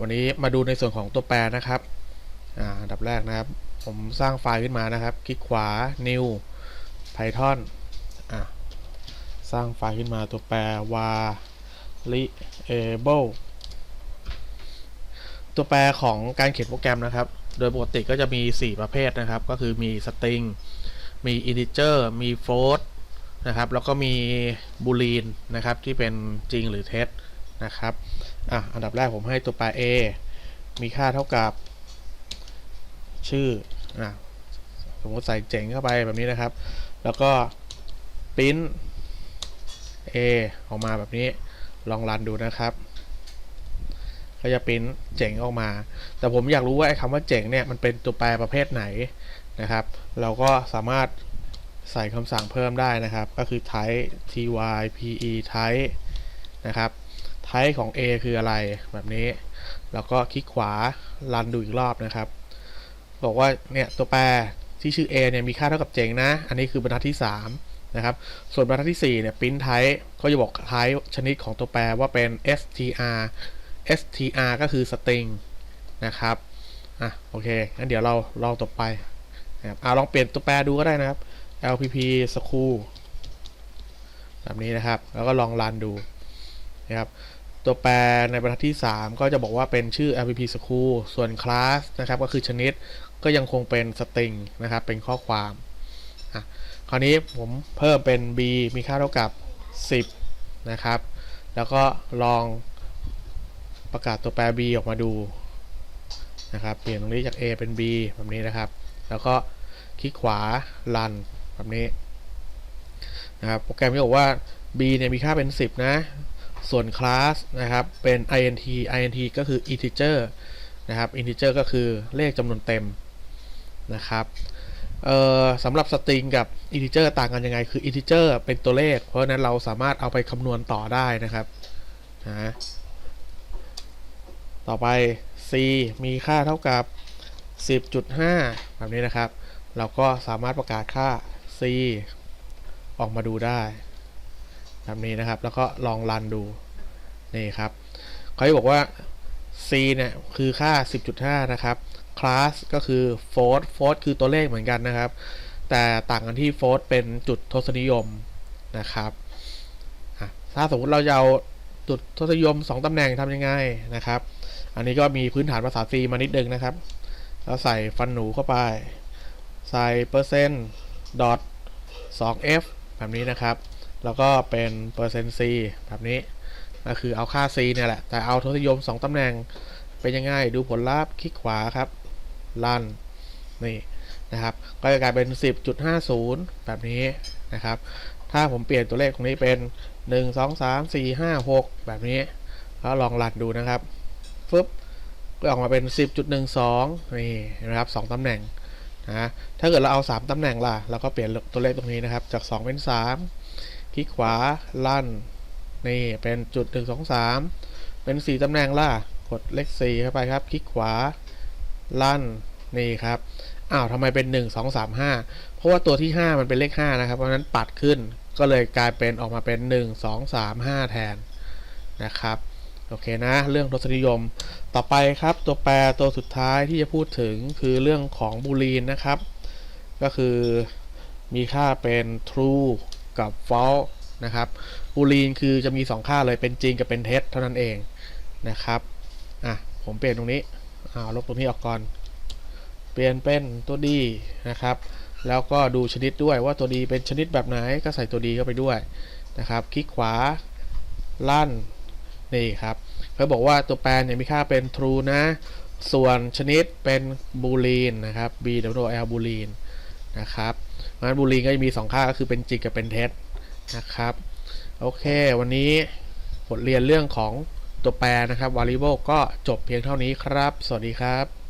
วันนี้มาดูในส่วนของตัวแปรนะครับอ่าอันดับแรกนะครับ ผมสร้างไฟล์ขึ้นมานะครับ คลิกขวา new python อะสร้างไฟล์ขึ้นมาตัวแปร variable ตัวแปรของการเขียนโปรแกรมนะครับ โดยปกติก็จะมี 4 ประเภทนะครับ ก็คือมี string มี integer มี float นะครับ แล้วก็มี boolean นะครับ ที่เป็นจริงหรือเท็จ นะครับอะอันดับแรกผมให้ตัวแปร a มีค่าเท่ากับ ชื่ออะสมมติใส่เจ๋งเข้าไปแบบนี้นะครับ แล้วก็ปริ้น a ออกมาแบบนี้ลองรันดูนะครับ ก็จะปริ้นเจ๋งออกมา แต่ผมอยากรู้ว่าไอ้คำว่าเจ๋งเนี่ยมันเป็นตัวแปรประเภทไหนนะครับ เราก็สามารถใส่คำสั่งเพิ่มได้นะครับ ก็คือ type ty pe type นะครับ type ของ a คืออะไรแบบนี้ แล้วก็คลิกขวารันดูอีกรอบนะครับ บอกว่าเนี่ยตัวแปรที่ชื่อ a เนี่ยมีค่าเท่ากับเจ๋งนะ อันนี้คือบรรทัดที่ 3 นะครับ ส่วนบรรทัดที่ 4 เนี่ย print type ก็จะบอก type ชนิดของตัวแปรว่าเป็น str str ก็คือ string นะครับอะโอเคงั้นเดี๋ยวเราลองต่อไปนะครับอ่าลองเปลี่ยนตัวแปรดูก็ได้นะครับ lpp school แบบนี้นะครับ แล้วก็ลองรันดู นะครับตัวแปรในบรรทัดที่ 3 ก็จะบอกว่าเป็นชื่อ lpp school ส่วน class นะครับก็คือชนิดก็ยังคงเป็น string นะครับ เป็นข้อความ คราวนี้ผมเพิ่มเป็น b มีค่าเท่ากับ 10 นะครับ แล้วก็ลองประกาศตัวแปร b ออกมาดูนะครับ เปลี่ยนตรงนี้จาก a เป็น b แบบนี้นะครับ แล้วก็คลิกขวา run แบบนี้นะครับ โปรแกรมที่บอกว่า b เนี่ยมีค่าเป็น 10 นะ ส่วน class นะครับเป็น int int ก็คือ integer นะครับ integer ก็คือเลขจำนวนเต็มนะครับสำหรับ string กับ integer ต่างกันยังไง คือ integer เป็นตัวเลข เพราะฉะนั้นเราสามารถเอาไปคำนวณต่อได้นะครับนะต่อไป c มีค่าเท่ากับ 10.5 แบบนี้นะครับ เราก็สามารถประกาศค่า c ออกมาดูได้ แบบนี้นะครับ แล้วก็ลองรันดู นี่ครับเขาจะบอกว่า c เนี่ย คือค่า 10.5 นะครับ class ก็คือ float float คือตัวเลขเหมือนกันนะครับ แต่ต่างกันที่ float เป็นจุดทศนิยมนะครับ ถ้าสมมติเราจะเอาจุดทศนิยม 2ตำแหน่งทำยังไงนะครับ อันนี้ก็มีพื้นฐานภาษา C มานิดนึงนะครับ แล้วใส่ฟันหนูเข้าไป ใส่เปอร์เซ็นต์ดอท 2f แบบนี้นะครับ แล้วก็เป็นเปอร์เซ็นต์ c แบบนี้ก็คือเอาค่า c เนี่ยแหละ แต่เอาทศนิยม 2 ตำแหน่งเป็นยังไงดูผลลัพธ์คลิกขวาครับรันนี่นะครับ ก็จะกลายเป็น 10.50 แบบนี้นะครับ ถ้าผมเปลี่ยนตัวเลขตรงนี้เป็น 1 2 3 4 5 6 แบบนี้ แล้วลองรันดูนะครับฟึบก็ออกมาเป็น 10.12 นี่นะครับ 2 ตำแหน่งนะถ้าเกิดเราเอา 3 ตำแหน่งล่ะ เราก็เปลี่ยนตัวเลขตรงนี้นะครับ จาก 2 เป็น 3 คลิกขวาลั่น นี่เป็นจุด 1 2 3 เป็น 4ตำแหน่งล่ะ กดเลข4เข้าไปครับ คลิกขวาลั่น นี่ครับ อ้าวทำไมเป็น 1 2 3 5 เพราะว่าตัวที่ 5 มันเป็นเลข 5 นะครับ เพราะนั้นปัดขึ้น ก็เลยกลายเป็นออกมาเป็น 1 2 3 5 แทน นะครับ โอเคนะ เรื่องทศนิยม ต่อไปครับตัวแปรตัวสุดท้ายที่จะพูดถึงคือเรื่องของบูลีนนะครับ ก็คือมีค่าเป็น true กับ false นะครับบูลีนคือจะมี 2 ค่าเลยเป็นจริงกับเป็นเท็จเท่านั้นเองนะครับอะผมเปลี่ยนตรงนี้อ่าลบตรงนี้ออกก่อน เปลี่ยนเป็นตัวดีนะครับ แล้วก็ดูชนิดด้วยว่าตัวดีเป็นชนิดแบบไหนก็ใส่ตัวดีเข้าไปด้วยนะครับ คลิกขวาลั่นนี่ครับเขาบอกว่าตัวแปรเนี่ยมีค่าเป็น true นะ ส่วนชนิดเป็น boolean นะครับ b w l boolean น นะครับเพราะฉะนั้นบูลีนก็จะมี 2 ค่าก็คือเป็นจริงกับเป็นเท็จนะครับโอเค วันนี้บทเรียนเรื่องของตัวแปรนะครับ variable ก็จบเพียงเท่านี้ครับ สวัสดีครับ